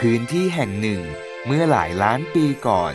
พื้นที่แห่งหนึ่งเมื่อหลายล้านปีก่อน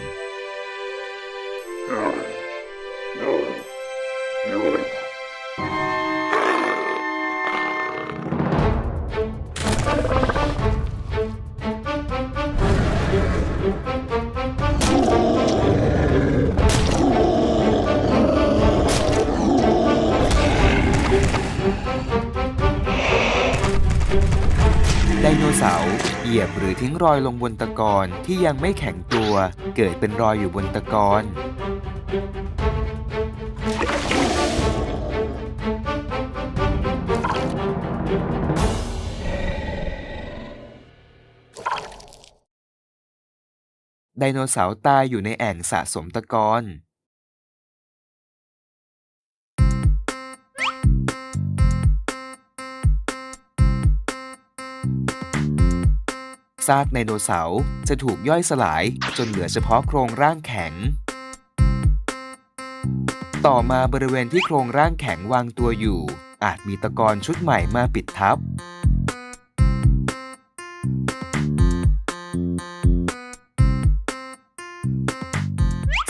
เสาเหยียบหรือทิ้งรอยลงบนตะกอนที่ยังไม่แข็งตัว เกิดเป็นรอยอยู่บนตะกอนไดโนเสาร์ตายอยู่ในแอ่งสะสมตะกอน ซากไดโนเสาร์จะถูกย่อยสลายจนเหลือเฉพาะโครงร่างแข็ง ต่อมาบริเวณที่โครงร่างแข็งวางตัวอยู่ อาจมีตะกอนชุดใหม่มาปิดทับ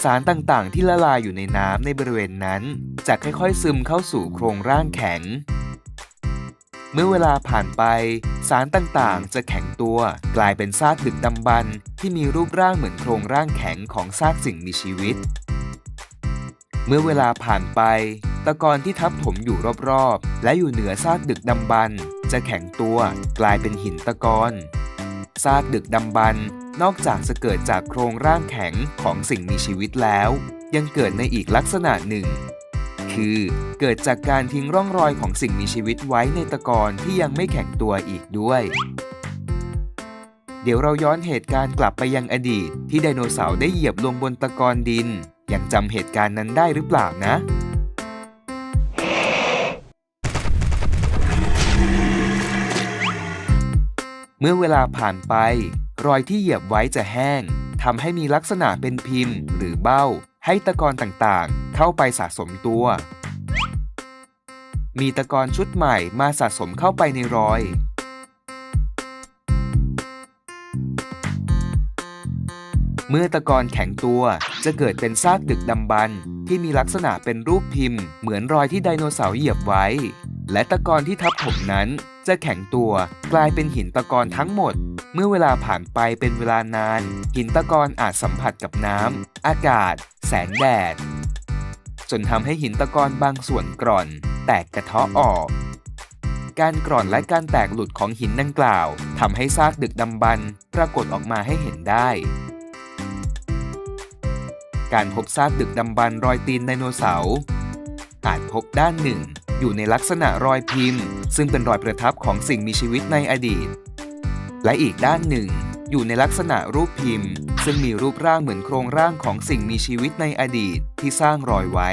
สารต่างๆ ที่ละลายอยู่ในน้ำในบริเวณนั้น จะค่อยๆซึมเข้าสู่โครงร่างแข็ง มื่อเวลาผ่านไป สารต่างๆ จะแข็งตัว กลายเป็นซากดึกดำบรรพ์ที่มีรูปร่างเหมือนโครงร่างแข็งของซากสิ่งมีชีวิต เมื่อเวลาผ่านไป ตะกอนที่ทับถมอยู่รอบๆ และอยู่เหนือซากดึกดำบรรพ์จะแข็งตัว กลายเป็นหินตะกอนซากดึกดำบรรพ์นอกจากจะเกิดจากโครงร่างแข็งของสิ่งมีชีวิตแล้ว ยังเกิดในอีกลักษณะหนึ่ง คือ เกิดจากการทิ้งร่องรอยของสิ่งมีชีวิตไว้ในตะกอนที่ยังไม่แข็งตัวอีกด้วย เดี๋ยวเราย้อนเหตุการณ์กลับไปยังอดีต ที่ไดโนเสาร์ได้เหยียบลงบนตะกอนดิน ยังจำเหตุการณ์นั้นได้หรือเปล่านะเมื่อเวลาผ่านไป รอยที่เหยียบไว้จะแห้งทำให้มีลักษณะเป็นพิมพ์หรือเบ้า ให้ตะกอนต่างๆ เข้าไปสะสมตัว มีตะกอนชุดใหม่มาสะสมเข้าไปในรอย เมื่อตะกอนแข็งตัวจะเกิดเป็นซากดึกดำบรรที่มีลักษณะเป็นรูปพิมพ์ เหมือนรอยที่ไดโนเสาร์เหยียบไว้ และตะกอนที่ทับถมนั้นจะแข็งตัวกลายเป็นหินตะกอนทั้งหมด เมื่อเวลาผ่านไปเป็นเวลานาน หินตะกอนอาจสัมผัสกับน้ำอากาศ แสงแดด จนทำให้หินตะกอนบางส่วนกร่อน แตกกระเทาะออก การกร่อนและการแตกหลุดของหินดังกล่าวทำให้ซากดึกดำบรรพ์ปรากฏออกมาให้เห็นได้ การพบซากดึกดำบรรพ์รอยตีนไดโนเสาร์อาจพบด้านหนึ่ง อยู่ในลักษณะรอยพิมพ์ ซึ่งเป็นรอยประทับของสิ่งมีชีวิตในอดีต และอีกด้านหนึ่ง อยู่ในลักษณะรูปพิมพ์ ซึ่งมีรูปร่างเหมือนโครงร่างของสิ่งมีชีวิตในอดีตที่สร้างรอยไว้